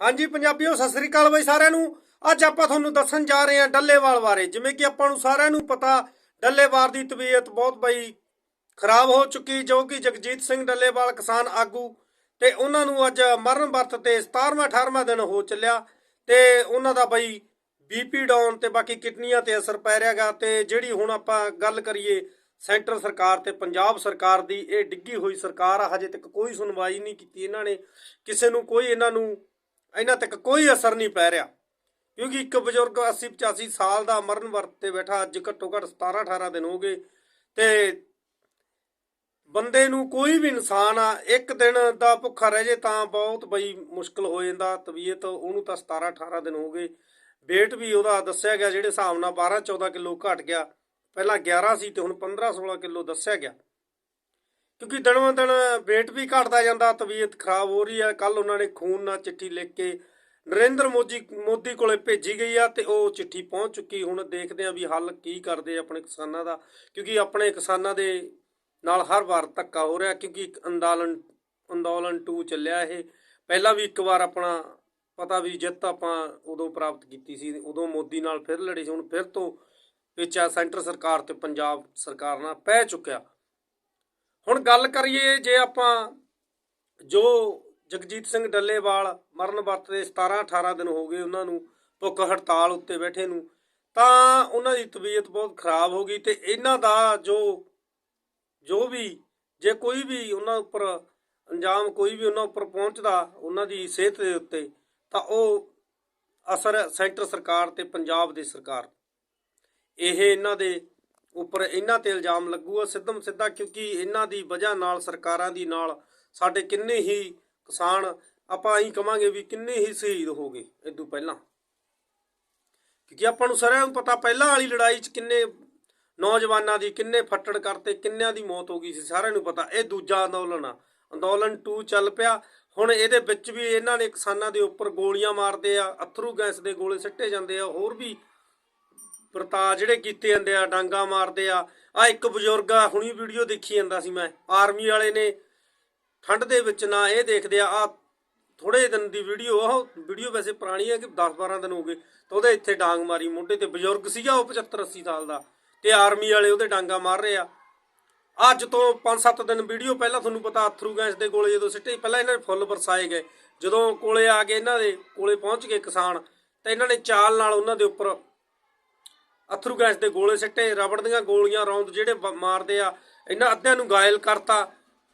ਹਾਂਜੀ, ਪੰਜਾਬੀਓ, ਸਤਿ ਸ੍ਰੀ ਅਕਾਲ ਬਈ ਸਾਰਿਆਂ ਨੂੰ। ਅੱਜ ਆਪਾਂ ਤੁਹਾਨੂੰ ਦੱਸਣ ਜਾ ਰਹੇ ਹਾਂ ਡੱਲੇਵਾਲ ਬਾਰੇ। ਜਿਵੇਂ ਕਿ ਆਪਾਂ ਨੂੰ ਸਾਰਿਆਂ ਨੂੰ ਪਤਾ, ਡੱਲੇਵਾਲ ਦੀ ਤਬੀਅਤ ਬਹੁਤ ਬਈ ਖਰਾਬ ਹੋ ਚੁੱਕੀ, ਜੋ ਕਿ ਜਗਜੀਤ ਸਿੰਘ ਡੱਲੇਵਾਲ, ਕਿਸਾਨ ਆਗੂ, ਤੇ ਉਹਨਾਂ ਨੂੰ ਅੱਜ ਮਰਨ ਵਰਤ ਤੇ 17ਵਾਂ 18ਵਾਂ ਦਿਨ ਹੋ ਚੱਲਿਆ, ਤੇ ਉਹਨਾਂ ਦਾ ਬਈ ਬੀਪੀ ਡਾਊਨ ਤੇ ਬਾਕੀ ਕਿਡਨੀਆਂ ਤੇ ਅਸਰ ਪੈ ਰਿਹਾਗਾ, ਤੇ ਜਿਹੜੀ ਹੁਣ ਆਪਾਂ ਗੱਲ ਕਰੀਏ ਸੈਂਟਰ ਸਰਕਾਰ ਤੇ ਪੰਜਾਬ ਸਰਕਾਰ ਦੀ, ਇਹ ਡਿੱਗੀ ਹੋਈ ਸਰਕਾਰ ਆ, ਹਜੇ ਤੱਕ ਕੋਈ ਸੁਣਵਾਈ ਨਹੀਂ ਕੀਤੀ ਇਹਨਾਂ ਨੇ। ਕਿਸੇ ਨੂੰ ਕੋਈ ਇਹਨਾਂ ਨੂੰ ਇਹਨਾਂ ਤੱਕ ਕੋਈ ਅਸਰ ਨਹੀਂ ਪੈ ਰਿਹਾ। ਕਿਉਂਕਿ ਇੱਕ ਬਜ਼ੁਰਗ 80 85 ਸਾਲ ਦਾ ਮਰਨ ਵਰਤ ਤੇ ਬੈਠਾ, ਅੱਜ ਘੱਟੋ ਘੱਟ 17 18 ਦਿਨ ਹੋ ਗਏ ਤੇ ਬੰਦੇ ਨੂੰ ਕੋਈ ਵੀ ਇਨਸਾਨ ਆ, ਇੱਕ ਦਿਨ ਦਾ ਭੁੱਖਾ ਰਹਿ ਜੇ ਤਾਂ ਬਹੁਤ ਬਈ ਮੁਸ਼ਕਲ ਹੋ ਜਾਂਦਾ, ਤਬੀਅਤ ਉਹਨੂੰ ਤਾਂ 17 18 ਦਿਨ ਹੋ ਗਏ। weight ਵੀ ਉਹਦਾ ਦੱਸਿਆ ਗਿਆ, ਜਿਹੜੇ ਹਿਸਾਬ ਨਾਲ 12 14 ਕਿਲੋ ਘਟ ਗਿਆ, ਪਹਿਲਾਂ 11 ਸੀ ਤੇ ਹੁਣ 15 16 ਕਿਲੋ ਦੱਸਿਆ ਗਿਆ। ਕਿਉਂਕਿ ਦਿਨੋਂ ਦਿਨ weight ਵੀ ਘਟਦਾ ਜਾਂਦਾ, ਤਬੀਅਤ ਖਰਾਬ ਹੋ ਰਹੀ ਹੈ ਕੱਲ ਉਹਨਾਂ ਨੇ ਖੂਨ ਨਾਲ ਚਿੱਠੀ ਲਿਖ ਕੇ ਨਰਿੰਦਰ ਮੋਦੀ ਮੋਦੀ ਕੋਲੇ ਭੇਜੀ ਗਈ ਆ ਤੇ ਉਹ ਚਿੱਠੀ ਪਹੁੰਚ ਚੁੱਕੀ। ਹੁਣ ਦੇਖਦੇ ਆ ਵੀ ਹੱਲ ਕੀ ਕਰਦੇ ਆਪਣੇ ਕਿਸਾਨਾਂ ਦਾ, ਕਿਉਂਕਿ ਆਪਣੇ ਕਿਸਾਨਾਂ ਦੇ ਨਾਲ ਹਰ ਵਾਰ ਧੱਕਾ ਹੋ ਰਿਹਾ, ਕਿਉਂਕਿ ਇੱਕ ਅੰਦੋਲਨ ਅੰਦੋਲਨ 2 ਚੱਲਿਆ ਇਹ। ਪਹਿਲਾਂ ਵੀ ਇੱਕ ਵਾਰ ਆਪਣਾ ਪਤਾ ਵੀ ਜਿੱਤ ਆਪਾਂ ਉਦੋਂ ਪ੍ਰਾਪਤ ਕੀਤੀ ਸੀ, ਉਦੋਂ ਮੋਦੀ ਨਾਲ ਫਿਰ ਲੜੀ ਸੀ, ਹੁਣ ਫਿਰ ਤੋਂ ਵਿੱਚ ਸੈਂਟਰ ਸਰਕਾਰ ਤੇ ਪੰਜਾਬ ਸਰਕਾਰ ਨਾਲ ਪੈ ਚੁੱਕਿਆ। ਹੁਣ ਗੱਲ ਕਰੀਏ ਜੇ ਆਪਾਂ ਜੋ ਜਗਜੀਤ ਸਿੰਘ ਡੱਲੇਵਾਲ ਮਰਨ ਵਰਤ ਦੇ 17 18 ਦਿਨ ਹੋ ਗਏ ਉਹਨਾਂ ਨੂੰ ਭੁੱਖ ਹੜਤਾਲ ਉੱਤੇ ਬੈਠੇ ਨੂੰ, ਤਾਂ ਉਹਨਾਂ ਦੀ ਤਬੀਅਤ ਬਹੁਤ ਖਰਾਬ ਹੋ ਗਈ ਤੇ ਇਹਨਾਂ ਦਾ ਜੋ ਜੋ ਵੀ, ਜੇ ਕੋਈ ਵੀ ਉਹਨਾਂ ਉੱਪਰ ਅੰਜਾਮ, ਕੋਈ ਵੀ ਉਹਨਾਂ ਉੱਪਰ ਪਹੁੰਚਦਾ ਉਹਨਾਂ ਦੀ ਸਿਹਤ ਦੇ ਉੱਤੇ, ਤਾਂ ਉਹ ਅਸਰ ਸੈਂਟਰ ਸਰਕਾਰ ਤੇ ਪੰਜਾਬ ਦੀ ਸਰਕਾਰ। ਇਹ ਇਹਨਾਂ ਦੇ ਉੱਪਰ ਇਹਨਾਂ ਤੇ ਇਲਜ਼ਾਮ ਲੱਗੂਗਾ ਸਿੱਧਮ ਸਿੱਧਾ, ਕਿਉਂਕਿ ਇਹਨਾਂ ਦੀ ਵਜ੍ਹਾ ਨਾਲ ਸਰਕਾਰਾਂ ਦੀ ਨਾਲ ਸਾਡੇ ਕਿੰਨੇ ਹੀ ਕਿਸਾਨ, ਆਪਾਂ ਇਹੀ ਕਵਾਂਗੇ ਵੀ ਕਿੰਨੇ ਹੀ ਸ਼ਹੀਦ ਹੋ ਗਏ ਇਦੋਂ ਪਹਿਲਾਂ। ਕਿਉਂਕਿ ਆਪਾਂ ਨੂੰ ਸਾਰਿਆਂ ਨੂੰ ਪਤਾ, ਪਹਿਲਾਂ ਵਾਲੀ ਲੜਾਈ 'ਚ ਕਿੰਨੇ ਨੌਜਵਾਨਾਂ ਦੀ ਕਿੰਨੇ ਫੱਟੜ ਕਰਤੇ, ਕਿੰਨਿਆਂ ਦੀ ਮੌਤ ਹੋ ਗਈ ਸੀ, ਸਾਰਿਆਂ ਨੂੰ ਪਤਾ। ਇਹ ਦੂਜਾ ਅੰਦੋਲਨ ਆ। ਅੰਦੋਲਨ 2 ਚੱਲ ਪਿਆ। ਹੁਣ ਇਹਦੇ ਵਿੱਚ ਵੀ ਇਹਨਾਂ ਨੇ ਕਿਸਾਨਾਂ ਦੇ ਉੱਪਰ ਗੋਲੀਆਂ ਮਾਰਦੇ ਆ, ਅਥਰੂ ਗੈਸ ਦੇ ਗੋਲੇ ਸਿੱਟੇ ਜਾਂਦੇ ਆ, ਹੋਰ ਵੀ ਵਰਤਾ ਜਿਹੜੇ ਕੀਤੇ ਜਾਂਦੇ ਆ, ਡਾਂਗਾ ਮਾਰਦੇ ਆ। ਆ ਇੱਕ ਬਜ਼ੁਰਗ ਆ, ਹੁਣੀ ਵੀਡੀਓ ਦੇਖੀ ਜਾਂਦਾ ਸੀ ਮੈਂ। ਆਰਮੀ ਵਾਲੇ ਨੇ ਠੰਡ ਦੇ ਵਿੱਚ ਨਾ ਇਹ ਦੇਖਦੇ ਆ ਆ ਥੋੜੇ ਦਿਨ ਦੀ ਵੀਡੀਓ ਉਹ ਵੀਡੀਓ ਵੈਸੇ ਪੁਰਾਣੀ ਹੈ ਕਿ 10 12 ਦਿਨ ਹੋ ਗਏ। ਤਾਂ ਉਹਦੇ ਇੱਥੇ ਡਾਂਗ ਮਾਰੀ ਮੋਢੇ ਤੇ। ਬਜ਼ੁਰਗ ਸੀਗਾ ਉਹ 75 80 ਸਾਲ ਦਾ ਤੇ ਆਰਮੀ ਵਾਲੇ ਉਹਦੇ ਡਾਂਗਾ ਮਾਰ ਰਹੇ ਆ। ਅੱਜ ਤੋਂ 5-7 ਦਿਨ ਵੀਡੀਓ ਪਹਿਲਾਂ ਤੁਹਾਨੂੰ ਪਤਾ ਅਥਰੂ ਗੈਸ ਦੇ ਕੋਲੇ ਜਦੋਂ ਸਿੱਟੇ, ਪਹਿਲਾਂ ਇਹਨਾਂ ਨੇ ਫੁੱਲ ਵਰਸਾਏ ਗਏ। ਜਦੋਂ ਕੋਲੇ ਆ ਗਏ ਇਹਨਾਂ ਦੇ ਕੋਲੇ ਪਹੁੰਚ ਗਏ ਕਿਸਾਨ, ਤਾਂ ਇਹਨਾਂ ਨੇ ਚਾਲ ਨਾਲ ਉਹਨਾਂ ਦੇ ਉੱਪਰ ਅਥਰੂ ਗੈਸ ਦੇ ਗੋਲੇ ਸਿੱਟੇ, ਰਬੜ ਦੀਆਂ ਗੋਲੀਆਂ ਰੌਂਦ ਜਿਹੜੇ ਮਾਰਦੇ ਆ, ਇਹਨਾਂ ਅੱਧਿਆਂ ਨੂੰ ਗਾਇਲ ਕਰਤਾ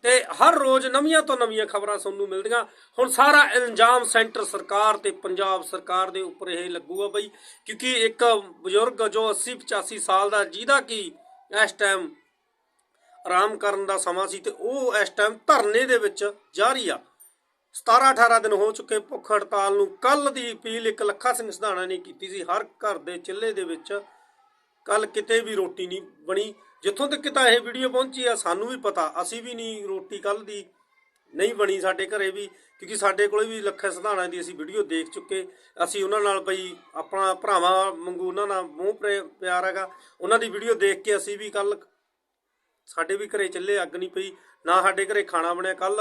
ਤੇ ਹਰ ਰੋਜ਼ ਨਵੀਆਂ ਤੋਂ ਨਵੀਆਂ ਖਬਰਾਂ ਸੁਣਨ ਮਿਲਦੀਆਂ। ਹੁਣ ਸਾਰਾ ਇਲਜ਼ਾਮ ਸੈਂਟਰ ਸਰਕਾਰ ਤੇ ਪੰਜਾਬ ਸਰਕਾਰ ਦੇ ਉੱਪਰ ਇਹ ਲੱਗੂਗਾ ਬਈ, ਕਿਉਂਕਿ ਇੱਕ ਬਜ਼ੁਰਗ ਜੋ 80 85 ਸਾਲ ਦਾ, ਜਿਹਦਾ ਕਿ ਇਸ ਟਾਈਮ ਆਰਾਮ ਕਰਨ ਦਾ ਸਮਾਂ ਸੀ ਤੇ ਉਹ ਇਸ ਟਾਈਮ ਧਰਨੇ ਦੇ ਵਿੱਚ ਜਾਰੀ ਆ। 17 18 ਦਿਨ ਹੋ ਚੁੱਕੇ ਭੁੱਖ ਹੜਤਾਲ ਨੂੰ। ਕੱਲ ਦੀ ਅਪੀਲ ਇੱਕ ਲੱਖਾ ਸਿੰਘ ਸਿਧਾਣਾ ਨੇ ਕੀਤੀ ਸੀ। ਹਰ ਘਰ ਦੇ ਚਿੱਲੇ ਦੇ ਵਿੱਚ ਕੱਲ ਕਿਤੇ ਵੀ ਰੋਟੀ ਨਹੀਂ ਬਣੀ। ਜਿੱਥੋਂ ਤੱਕ ਤਾਂ ਇਹ ਵੀਡੀਓ ਪਹੁੰਚੀ ਆ, ਸਾਨੂੰ ਵੀ ਪਤਾ, ਅਸੀਂ ਵੀ ਨਹੀਂ ਰੋਟੀ ਕੱਲ ਦੀ ਨਹੀਂ ਬਣੀ ਸਾਡੇ ਘਰੇ ਵੀ, ਕਿਉਂਕਿ ਸਾਡੇ ਕੋਲੇ ਵੀ ਲੱਖਾ ਸਿਧਾਣਾ ਦੀ ਅਸੀਂ ਵੀਡੀਓ ਦੇਖ ਚੁੱਕੇ। ਅਸੀਂ ਉਹਨਾਂ ਨਾਲ ਬਈ ਆਪਣਾ ਭਰਾਵਾਂ ਵਾਂਗੂ ਉਹਨਾਂ ਨਾਲ ਮੂੰਹ ਪ੍ਰੇ- ਪਿਆਰ ਹੈਗਾ। ਉਹਨਾਂ ਦੀ ਵੀਡੀਓ ਦੇਖ ਕੇ ਅਸੀਂ ਵੀ ਕੱਲ ਸਾਡੇ ਵੀ ਘਰੇ ਚੱਲੇ, ਅੱਗ ਨਹੀਂ ਪਈ, ਨਾ ਸਾਡੇ ਘਰੇ ਖਾਣਾ ਬਣਿਆ। ਕੱਲ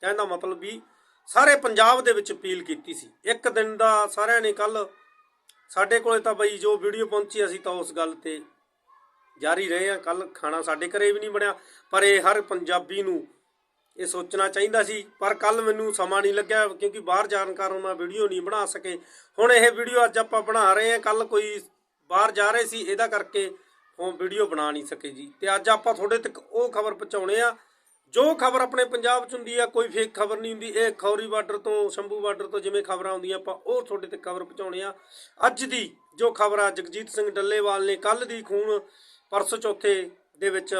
ਕਹਿਣ ਦਾ ਮਤਲਬ ਵੀ ਸਾਰੇ ਪੰਜਾਬ ਦੇ ਵਿੱਚ ਅਪੀਲ ਕੀਤੀ ਸੀ। ਇੱਕ ਦਿਨ ਦਾ ਸਾਰਿਆਂ ਨੇ ਕੱਲ ਸਾਡੇ ਕੋਲੇ ਤਾਂ ਬਈ ਜੋ ਵੀਡੀਓ ਪਹੁੰਚੀ ਅਸੀਂ ਤਾਂ ਉਸ ਗੱਲ ਤੇ ਜਾਰੀ ਰਹੇ ਆ ਕੱਲ ਖਾਣਾ ਸਾਡੇ ਘਰੇ ਵੀ ਨਹੀਂ ਬਣਿਆ, ਪਰ ਇਹ ਹਰ ਪੰਜਾਬੀ ਨੂੰ ਇਹ ਸੋਚਣਾ ਚਾਹੀਦਾ ਸੀ। ਪਰ ਕੱਲ ਮੈਨੂੰ ਸਮਾਂ ਨਹੀਂ ਲੱਗਿਆ ਕਿਉਂਕਿ ਬਾਹਰ ਜਾਣ ਕਾਰਨ ਮੈਂ ਵੀਡੀਓ ਨਹੀਂ ਬਣਾ ਸਕੇ। ਹੁਣ ਇਹ ਵੀਡੀਓ ਅੱਜ ਆਪਾਂ ਬਣਾ ਰਹੇ ਹਾਂ। ਕੱਲ ਕੋਈ ਬਾਹਰ ਜਾ ਰਹੇ ਸੀ, ਇਹਦਾ ਕਰਕੇ ਉਹ ਵੀਡੀਓ ਬਣਾ ਨਹੀਂ ਸਕੇ ਜੀ। ਤੇ ਅੱਜ ਆਪਾਂ ਤੁਹਾਡੇ ਤੱਕ ਉਹ ਖਬਰ ਪਹੁੰਚਾਉਣੇ ਆ ਜੋ ਖਬਰ ਆਪਣੇ ਪੰਜਾਬ ਚ ਹੁੰਦੀ ਆ, ਕੋਈ ਫੇਕ ਖਬਰ ਨਹੀਂ ਹੁੰਦੀ। ਇਹ ਖੌਰੀ ਬਾਰਡਰ ਤੋਂ, ਸ਼ੰਭੂ ਬਾਰਡਰ ਤੋਂ ਜਿਵੇਂ ਖਬਰਾਂ ਆਉਂਦੀਆਂ, ਆਪਾਂ ਉਹ ਤੁਹਾਡੇ 'ਤੇ ਖਬਰ ਪਹੁੰਚਾਉਣੇ ਆ। ਅੱਜ ਦੀ ਜੋ ਖਬਰ ਆ, ਜਗਜੀਤ ਸਿੰਘ ਡੱਲੇਵਾਲ ਨੇ ਕੱਲ ਦੀ ਖੂਨ, ਪਰਸੋਂ ਚੌਥੇ ਦੇ ਵਿੱਚ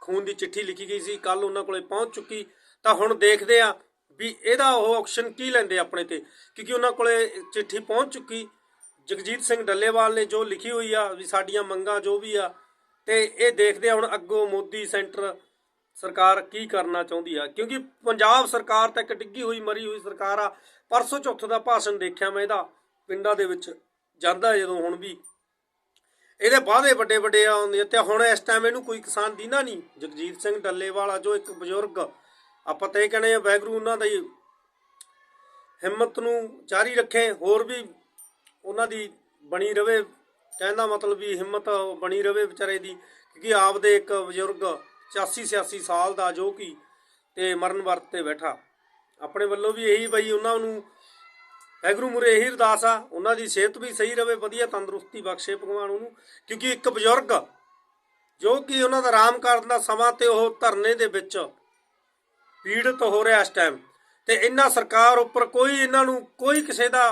ਖੂਨ ਦੀ ਚਿੱਠੀ ਲਿਖੀ ਗਈ ਸੀ। ਕੱਲ ਉਹਨਾਂ ਕੋਲੇ ਪਹੁੰਚ ਚੁੱਕੀ। ਤਾਂ ਹੁਣ ਦੇਖਦੇ ਆ ਵੀ ਇਹਦਾ ਉਹ ਆਕਸ਼ਨ ਕੀ ਲੈਂਦੇ ਆਪਣੇ ਤੇ। ਕਿਉਂਕਿ ਉਹਨਾਂ ਕੋਲੇ ਚਿੱਠੀ ਪਹੁੰਚ ਚੁੱਕੀ। ਜਗਜੀਤ ਸਿੰਘ ਡੱਲੇਵਾਲ ਨੇ ਜੋ ਲਿਖੀ ਹੋਈ ਆ ਵੀ ਸਾਡੀਆਂ ਮੰਗਾਂ ਜੋ ਵੀ ਆ, ਤੇ ਇਹ ਦੇਖਦੇ ਆ ਹੁਣ ਅੱਗੋਂ ਮੋਦੀ ਸੈਂਟਰ ਸਰਕਾਰ ਕੀ ਕਰਨਾ ਚਾਹੁੰਦੀ ਆ? ਕਿਉਂਕਿ ਪੰਜਾਬ ਸਰਕਾਰ ਤਾਂ ਇੱਕ ਡਿੱਗੀ ਹੋਈ, ਮਰੀ ਹੋਈ ਸਰਕਾਰ ਆ। ਪਰਸੋਂ ਚੌਥ ਦਾ ਭਾਸ਼ਣ ਦੇਖਿਆ ਮੈਂ ਇਹਦਾ, ਪਿੰਡਾਂ ਦੇ ਵਿੱਚ ਜਾਂਦਾ ਜਦੋਂ ਹੁਣ ਵੀ। ਇਹਦੇ ਵਾਅਦੇ ਵੱਡੇ ਵੱਡੇ ਆਉਂਦੇ ਤੇ ਹੁਣ ਇਸ ਟਾਈਮ ਇਹਨੂੰ ਕੋਈ ਕਿਸਾਨ ਦੀਨਾ ਨਹੀਂ। ਜਗਜੀਤ ਸਿੰਘ ਡੱਲੇਵਾਲਾ ਜੋ ਇੱਕ ਬਜ਼ੁਰਗ। ਆਪਾਂ ਤਾਂ ਇਹ ਕਹਿੰਦੇ ਆ ਵੈਗਰੂ ਉਹਨਾਂ ਦਾ ਹੀ ਹਿੰਮਤ ਨੂੰ ਜਾਰੀ ਰੱਖੇ, ਹੋਰ ਵੀ ਉਹਨਾਂ ਦੀ ਬਣੀ ਰਵੇ। ਕਹਿੰਦਾ ਮਤਲਬ ਵੀ ਹਿੰਮਤ ਬਣੀ ਰਵੇ ਵਿਚਾਰੇ ਦੀ, ਕਿਉਂਕਿ ਆਪਦੇ ਇੱਕ ਬਜ਼ੁਰਗ 85 86 ਸਾਲ ਦਾ ਜੋ ਕਿ ਤੇ ਮਰਨ ਵਰਤ ਤੇ ਬੈਠਾ। ਆਪਣੇ ਵੱਲੋਂ ਵੀ ਇਹੀ ਬਈ ਉਹਨਾਂ ਨੂੰ ਵਾਹਿਗੁਰੂ ਮੁਰੇ ਇਹੀ ਅਰਦਾਸ ਆ, ਉਹਨਾਂ ਦੀ ਸਿਹਤ ਵੀ ਸਹੀ ਰਵੇ, ਵਧੀਆ ਤੰਦਰੁਸਤੀ ਬਖਸ਼ੇ ਭਗਵਾਨ ਉਹਨੂੰ, ਕਿਉਂਕਿ ਇੱਕ ਬਜ਼ੁਰਗ ਜੋ ਕਿ ਉਹਨਾਂ ਦਾ ਆਰਾਮ ਕਰਨ ਦਾ ਸਮਾਂ ਤੇ ਉਹ ਧਰਨੇ ਦੇ ਵਿੱਚ ਪੀੜਤ ਹੋ ਰਿਹਾ ਇਸ ਟਾਈਮ ਤੇ ਇਹਨਾਂ ਸਰਕਾਰ ਉੱਪਰ ਕੋਈ ਇਹਨਾਂ ਨੂੰ ਕੋਈ ਕਿਸੇ ਦਾ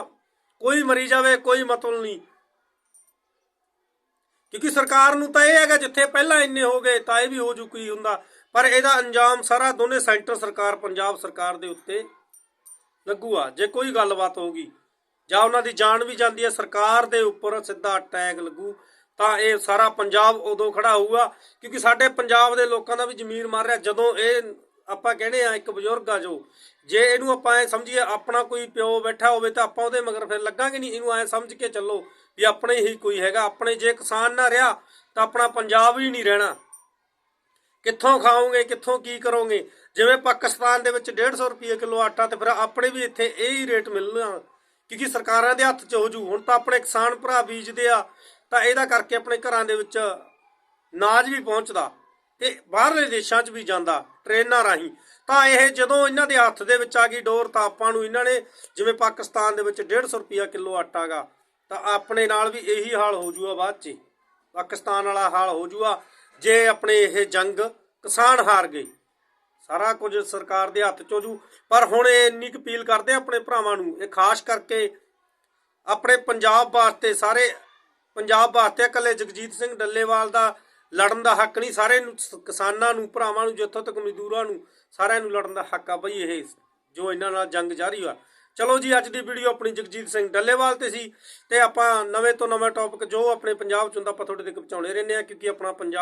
ਕੋਈ ਮਰੀ ਜਾਵੇ, ਕੋਈ ਮਤਲਬ ਨਹੀਂ। ਕਿਉਂਕਿ ਸਰਕਾਰ ਨੂੰ ਤਾਂ ਇਹ ਹੈਗਾ ਜਿੱਥੇ ਪਹਿਲਾਂ ਇੰਨੇ ਹੋ ਗਏ ਤਾਂ ਇਹ ਵੀ ਹੋ ਚੁੱਕੀ ਹੁੰਦਾ। ਪਰ ਇਹਦਾ ਅੰਜਾਮ ਸਾਰਾ ਦੋਨੇ ਸੈਂਟਰ ਸਰਕਾਰ, ਪੰਜਾਬ ਸਰਕਾਰ ਦੇ ਉੱਤੇ ਲੱਗੂਗਾ ਜੇ ਕੋਈ ਗੱਲਬਾਤ ਹੋਊਗੀ ਜਾਂ ਉਹਨਾਂ ਦੀ ਜਾਨ ਵੀ ਜਾਂਦੀ ਹੈ, ਸਰਕਾਰ ਦੇ ਉੱਪਰ ਸਿੱਧਾ ਅਟੈਕ ਲੱਗੂ, ਤਾਂ ਇਹ ਸਾਰਾ ਪੰਜਾਬ ਉਦੋਂ ਖੜਾ ਹੋਊਗਾ। ਕਿਉਂਕਿ ਸਾਡੇ ਪੰਜਾਬ ਦੇ ਲੋਕਾਂ ਦਾ ਵੀ ਜ਼ਮੀਰ ਮਾਰ ਰਿਹਾ। ਜਦੋਂ ਇਹ ਆਪਾਂ ਕਹਿੰਦੇ ਆ ਇੱਕ ਬਜ਼ੁਰਗ ਆ ਜੋ, ਜੇ ਇਹਨੂੰ ਆਪਾਂ ਐ ਸਮਝੀਏ ਆਪਣਾ ਕੋਈ ਪਿਓ ਬੈਠਾ ਹੋਵੇ ਤਾਂ ਆਪਾਂ ਉਹਦੇ ਮਗਰ ਫਿਰ ਲੱਗਾਂਗੇ ਨਹੀਂ, ਇਹਨੂੰ ਐ ਸਮਝ ਕੇ ਚੱਲੋ ਵੀ ਆਪਣੇ ਹੀ ਕੋਈ ਹੈਗਾ, ਆਪਣੇ ਜੇ ਕਿਸਾਨ ਨਾ ਰਿਹਾ ਤਾਂ ਆਪਣਾ ਪੰਜਾਬ ਹੀ ਨਹੀਂ ਰਹਿਣਾ। ਕਿੱਥੋਂ ਖਾਓਗੇ, ਕਿੱਥੋਂ ਕੀ ਕਰੋਗੇ? ਜਿਵੇਂ ਪਾਕਿਸਤਾਨ ਦੇ ਵਿੱਚ 150 ਰੁਪਏ ਕਿਲੋ ਆਟਾ ਤੇ ਫਿਰ ਆਪਣੇ ਵੀ ਇੱਥੇ ਇਹ ਹੀ ਰੇਟ ਮਿਲਣਾ, ਕਿਉਂਕਿ ਸਰਕਾਰਾਂ ਦੇ ਹੱਥ 'ਚ ਹੋ ਜੂ। ਹੁਣ ਤਾਂ ਆਪਣੇ ਕਿਸਾਨ ਭਰਾ ਬੀਜਦੇ ਆ, ਤਾਂ ਇਹਦਾ ਕਰਕੇ ਆਪਣੇ ਘਰਾਂ ਦੇ ਵਿੱਚ ਨਾਜ ਵੀ ਪਹੁੰਚਦਾ। ਤੇ ਬਾਹਰਲੇ ਦੇਸ਼ਾਂ 'ਚ ਵੀ ਜਾਂਦਾ, ਟ੍ਰੇਨਾਂ ਰਾਹੀਂ। ਤਾਂ ਇਹ ਜਦੋਂ ਇਹਨਾਂ ਦੇ ਹੱਥ ਦੇ ਵਿੱਚ ਆ ਗਈ ਡੋਰ, ਤਾਂ ਆਪਾਂ ਨੂੰ ਇਹਨਾਂ ਨੇ, ਜਿਵੇਂ ਪਾਕਿਸਤਾਨ ਦੇ ਵਿੱਚ 150 ਰੁਪਿਆ ਕਿਲੋ ਆਟਾ ਤਾਂ ਆਪਣੇ ਨਾਲ ਵੀ ਇਹੀ ਹਾਲ ਹੋ ਜੂਗਾ ਬਾਅਦ 'ਚ ਪਾਕਿਸਤਾਨ ਵਾਲਾ ਹਾਲ ਹੋ ਜੂਗਾ ਜੇ ਆਪਣੇ ਇਹ ਜੰਗ ਕਿਸਾਨ ਹਾਰ ਗਏ। ਸਾਰਾ ਕੁਝ ਸਰਕਾਰ ਦੇ ਹੱਥ 'ਚ ਹੋ ਜੂ। ਪਰ ਹੁਣ ਇਹ ਇੰਨੀ ਕੁ ਅਪੀਲ ਕਰਦੇ ਆਪਣੇ ਭਰਾਵਾਂ ਨੂੰ, ਇਹ ਖਾਸ ਕਰਕੇ ਆਪਣੇ ਪੰਜਾਬ ਵਾਸਤੇ ਸਾਰੇ ਪੰਜਾਬ ਵਾਸਤੇ, ਇਕੱਲੇ ਜਗਜੀਤ ਸਿੰਘ ਡੱਲੇਵਾਲ ਦਾ ਲੜਨ ਦਾ ਹੱਕ ਨਹੀਂ, ਸਾਰੇ ਨੂੰ ਕਿਸਾਨਾਂ ਨੂੰ, ਭਰਾਵਾਂ ਨੂੰ, ਜਿੱਥੋਂ ਤੱਕ ਮਜ਼ਦੂਰਾਂ ਨੂੰ, ਸਾਰਿਆਂ ਨੂੰ ਲੜਨ ਦਾ ਹੱਕ ਆ ਬਈ ਇਹ, ਜੋ ਇਹਨਾਂ ਨਾਲ ਜੰਗ ਜਾਰੀ ਆ। ਚਲੋ ਜੀ, ਅੱਜ ਦੀ ਵੀਡੀਓ ਆਪਣੀ ਜਗਜੀਤ ਸਿੰਘ ਡੱਲੇਵਾਲ ਤੇ ਸੀ ਤੇ ਆਪਾਂ ਨਵੇਂ ਤੋਂ ਨਵਾਂ ਟੌਪਿਕ ਜੋ ਆਪਣੇ ਪੰਜਾਬ ਚ ਹੁੰਦਾ ਆਪਾਂ ਤੁਹਾਡੇ ਤੱਕ ਪਹੁੰਚਾਉਣੇ ਰਹਿੰਦੇ ਆ ਕਿਉਂਕਿ ਆਪਣਾ ਪੰਜਾਬ